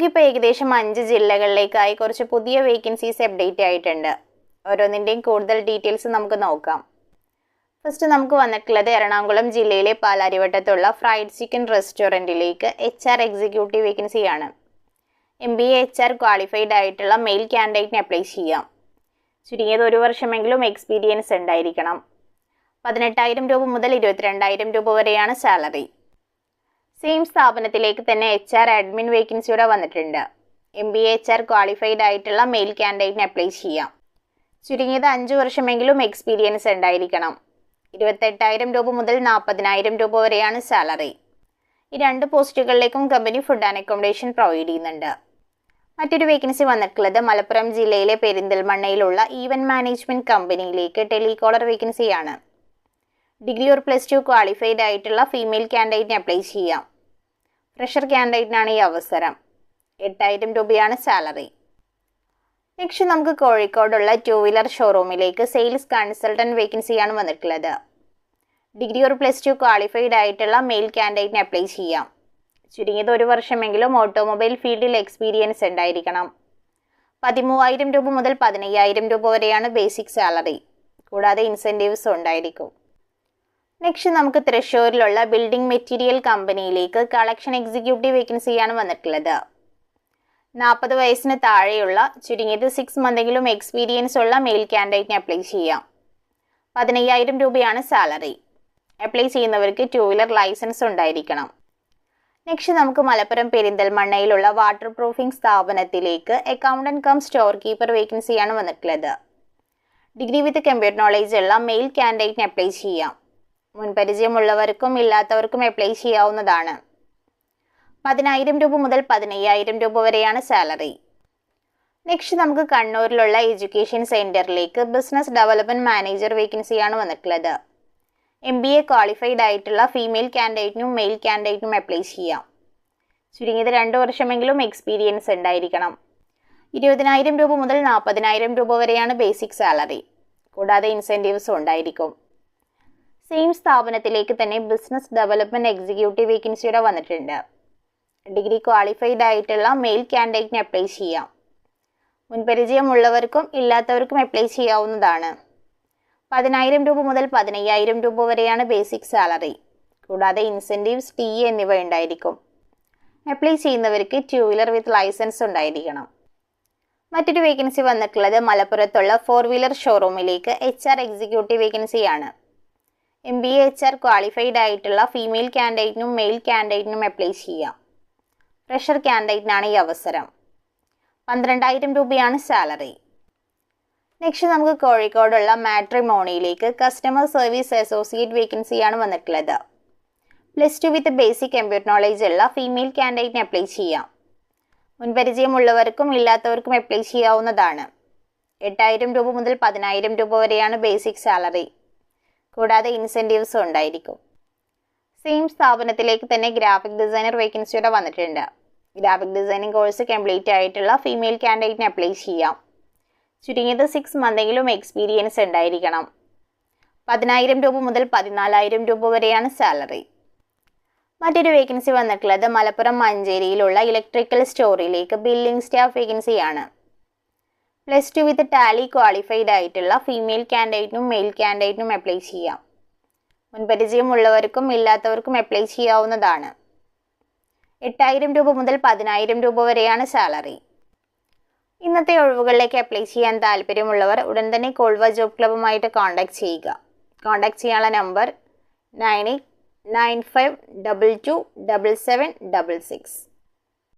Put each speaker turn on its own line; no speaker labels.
നമുക്കിപ്പോൾ ഏകദേശം അഞ്ച് ജില്ലകളിലേക്കായി കുറച്ച് പുതിയ വേക്കൻസീസ് അപ്ഡേറ്റ് ആയിട്ടുണ്ട്. ഓരോന്നിന്റെയും കൂടുതൽ ഡീറ്റെയിൽസ് നമുക്ക് നോക്കാം. ഫസ്റ്റ് നമുക്ക് വന്നിട്ടുള്ളത് എറണാകുളം ജില്ലയിലെ പാലാരിവട്ടത്തുള്ള ഫ്രൈഡ് ചിക്കൻ റെസ്റ്റോറന്റിലേക്ക് എച്ച് ആർ എക്സിക്യൂട്ടീവ് വേക്കൻസിയാണ് M B A H R qualified ആയിട്ടുള്ള മെയിൽ ക്യാൻഡിഡേറ്റിന് അപ്ലൈ ചെയ്യാം. ചുരുങ്ങിയത് ഒരു വർഷമെങ്കിലും എക്സ്പീരിയൻസ് ഉണ്ടായിരിക്കണം. പതിനെട്ടായിരം രൂപ മുതൽ ഇരുപത്തിരണ്ടായിരം രൂപ വരെയാണ് സാലറി സെയിം സ്ഥാപനത്തിലേക്ക് തന്നെ എച്ച് ആർ അഡ്മിൻ വേക്കൻസിയുടെ വന്നിട്ടുണ്ട്. M B A H R qualified ആയിട്ടുള്ള മെയിൽ ക്യാൻഡിഡേറ്റിന് അപ്ലൈ ചെയ്യാം. ചുരുങ്ങിയത് അഞ്ച് വർഷമെങ്കിലും എക്സ്പീരിയൻസ് ഉണ്ടായിരിക്കണം. ഇരുപത്തെട്ടായിരം രൂപ മുതൽ നാൽപ്പതിനായിരം രൂപ വരെയാണ് സാലറി ഈ രണ്ട് പോസ്റ്റുകളിലേക്കും company food and accommodation provide ചെയ്യുന്നുണ്ട്. മറ്റൊരു വേക്കൻസി വന്നിട്ടുള്ളത് മലപ്പുറം ജില്ലയിലെ പെരിന്തൽമണ്ണയിലുള്ള ഈവൻ മാനേജ്മെന്റ് കമ്പനിയിലേക്ക് ടെലികോളർ വേക്കൻസിയാണ് degree or plus two qualified ആയിട്ടുള്ള ഫീമെയിൽ ക്യാൻഡിഡേറ്റിന് അപ്ലൈ ചെയ്യാം. ഫ്രഷർ ക്യാൻഡിഡേറ്റിനാണ് ഈ അവസരം. എട്ടായിരം രൂപയാണ് സാലറി നെക്സ്റ്റ് നമുക്ക് കോഴിക്കോടുള്ള ടു വീലർ ഷോറൂമിലേക്ക് സെയിൽസ് കൺസൾട്ടന്റ് വേക്കൻസിയാണ് വന്നിട്ടുള്ളത്. ഡിഗ്രി ഒരു പ്ലസ് ടു ക്വാളിഫൈഡ് ആയിട്ടുള്ള മെയിൽ ക്യാൻഡിഡേറ്റിന് അപ്ലൈ ചെയ്യാം. ചുരുങ്ങിയത് ഒരു വർഷമെങ്കിലും ഓട്ടോമൊബൈൽ ഫീൽഡിൽ എക്സ്പീരിയൻസ് ഉണ്ടായിരിക്കണം. പതിമൂവായിരം രൂപ മുതൽ പതിനയ്യായിരം രൂപ വരെയാണ് ബേസിക് സാലറി കൂടാതെ ഇൻസെന്റീവ്സ് ഉണ്ടായിരിക്കും. നെക്സ്റ്റ് നമുക്ക് തൃശ്ശൂരിലുള്ള ബിൽഡിംഗ് മെറ്റീരിയൽ കമ്പനിയിലേക്ക് കളക്ഷൻ എക്സിക്യൂട്ടീവ് വേക്കൻസിയാണ് വന്നിട്ടുള്ളത്. നാൽപ്പത് വയസ്സിന് താഴെയുള്ള ചുരുങ്ങിയത് സിക്സ് മന്തെങ്കിലും എക്സ്പീരിയൻസ് ഉള്ള മെയിൽ ക്യാൻഡിഡേറ്റിന് അപ്ലൈ ചെയ്യാം. പതിനയ്യായിരം രൂപയാണ് സാലറി അപ്ലൈ ചെയ്യുന്നവർക്ക് ടു വീലർ ലൈസൻസ് ഉണ്ടായിരിക്കണം. നെക്സ്റ്റ് നമുക്ക് മലപ്പുറം പെരിന്തൽമണ്ണയിലുള്ള വാട്ടർ പ്രൂഫിംഗ് സ്ഥാപനത്തിലേക്ക് അക്കൗണ്ടന്റ് കം സ്റ്റോർ കീപ്പർ വേക്കൻസിയാണ് വന്നിട്ടുള്ളത്. ഡിഗ്രി വിത്ത് കമ്പ്യൂട്ടർ നോളേജ് ഉള്ള മെയിൽ ക്യാൻഡിഡേറ്റിന് അപ്ലൈ ചെയ്യാം. മുൻപരിചയമുള്ളവർക്കും ഇല്ലാത്തവർക്കും അപ്ലൈ ചെയ്യാവുന്നതാണ്. പതിനായിരം രൂപ മുതൽ പതിനയ്യായിരം രൂപ വരെയാണ് സാലറി നെക്സ്റ്റ് നമുക്ക് കണ്ണൂരിലുള്ള എഡ്യൂക്കേഷൻ സെന്ററിലേക്ക് ബിസിനസ് ഡെവലപ്മെന്റ് മാനേജർ വേക്കൻസിയാണ് വന്നിട്ടുള്ളത്. എം ബി എ ക്വാളിഫൈഡ് ആയിട്ടുള്ള ഫീമെയിൽ കാൻഡിഡേറ്റിനും മെയിൽ കാൻഡിഡേറ്റിനും അപ്ലൈ ചെയ്യാം. ചുരുങ്ങിയത് രണ്ട് വർഷമെങ്കിലും എക്സ്പീരിയൻസ് ഉണ്ടായിരിക്കണം. ഇരുപതിനായിരം രൂപ മുതൽ നാൽപ്പതിനായിരം രൂപ വരെയാണ് ബേസിക് സാലറി കൂടാതെ ഇൻസെന്റീവ്സും ഉണ്ടായിരിക്കും. സെയിം സ്ഥാപനത്തിലേക്ക് തന്നെ ബിസിനസ് ഡെവലപ്മെന്റ് എക്സിക്യൂട്ടീവ് വേക്കൻസിയുടെ വന്നിട്ടുണ്ട്. ഡിഗ്രി ക്വാളിഫൈഡ് ആയിട്ടുള്ള മെയിൽ ക്യാൻഡിഡേറ്റിന് അപ്ലൈ ചെയ്യാം. മുൻപരിചയമുള്ളവർക്കും ഇല്ലാത്തവർക്കും അപ്ലൈ ചെയ്യാവുന്നതാണ്. പതിനായിരം രൂപ മുതൽ പതിനയ്യായിരം രൂപ വരെയാണ് ബേസിക് സാലറി കൂടാതെ ഇൻസെന്റീവ്സ് ടി എന്നിവ ഉണ്ടായിരിക്കും. അപ്ലൈ ചെയ്യുന്നവർക്ക് ടു വീലർ വിത്ത് ലൈസൻസ് ഉണ്ടായിരിക്കണം. മറ്റൊരു വേക്കൻസി വന്നിട്ടുള്ളത് മലപ്പുറത്തുള്ള ഫോർ വീലർ ഷോറൂമിലേക്ക് എച്ച് ആർ എക്സിക്യൂട്ടീവ് വേക്കൻസിയാണ് M B H R qualified ആയിട്ടുള്ള ഫീമെയിൽ ക്യാൻഡിഡേറ്റിനും മെയിൽ ക്യാൻഡിഡേറ്റിനും അപ്ലൈ ചെയ്യാം ഫ്രഷർ ക്യാൻഡിഡേറ്റിനാണ് ഈ അവസരം. പന്ത്രണ്ടായിരം രൂപയാണ് സാലറി നെക്സ്റ്റ് നമുക്ക് കോഴിക്കോടുള്ള മാട്രിമോണിയിലേക്ക് കസ്റ്റമർ സർവീസ് അസോസിയേറ്റ് വേക്കൻസിയാണ് വന്നിട്ടുള്ളത്. Plus two with basic computer knowledge ഉള്ള ഫീമെയിൽ ക്യാൻഡിഡേറ്റിന് അപ്ലൈ ചെയ്യാം. മുൻപരിചയമുള്ളവർക്കും ഇല്ലാത്തവർക്കും അപ്ലൈ ചെയ്യാവുന്നതാണ്. എട്ടായിരം രൂപ മുതൽ പതിനായിരം രൂപ വരെയാണ് ബേസിക് സാലറി കൂടാതെ ഇൻസെന്റീവ്സും ഉണ്ടായിരിക്കും. സെയിം സ്ഥാപനത്തിലേക്ക് തന്നെ ഗ്രാഫിക് ഡിസൈനർ വേക്കൻസിയുടെ വന്നിട്ടുണ്ട്. ഗ്രാഫിക് ഡിസൈനിങ് കോഴ്സ് കംപ്ലീറ്റ് ആയിട്ടുള്ള ഫീമെയിൽ ക്യാൻഡിഡേറ്റിന് അപ്ലൈ ചെയ്യാം. ചുരുങ്ങിയത് സിക്സ് മന്തെങ്കിലും എക്സ്പീരിയൻസ് ഉണ്ടായിരിക്കണം. പതിനായിരം രൂപ മുതൽ പതിനാലായിരം രൂപ വരെയാണ് സാലറി മറ്റൊരു വേക്കൻസി വന്നിട്ടുള്ളത് മലപ്പുറം മഞ്ചേരിയിലുള്ള ഇലക്ട്രിക്കൽ സ്റ്റോറിലേക്ക് ബില്ലിംഗ് സ്റ്റാഫ് വേക്കൻസിയാണ് plus two with tally qualified ആയിട്ടുള്ള ഫീമെയിൽ ക്യാൻഡിഡേറ്റിനും മെയിൽ ക്യാൻഡിഡേറ്റിനും അപ്ലൈ ചെയ്യാം. മുൻപരിചയമുള്ളവർക്കും ഇല്ലാത്തവർക്കും അപ്ലൈ ചെയ്യാവുന്നതാണ്. എട്ടായിരം രൂപ മുതൽ പതിനായിരം രൂപ വരെയാണ് സാലറി ഇന്നത്തെ ഒഴിവുകളിലേക്ക് അപ്ലൈ ചെയ്യാൻ താല്പര്യമുള്ളവർ ഉടൻ തന്നെ കോൾവ ജോബ് ക്ലബ്ബുമായിട്ട് കോൺടാക്ട് ചെയ്യുക. കോൺടാക്ട് ചെയ്യാനുള്ള number nine eight nine five double two double seven double six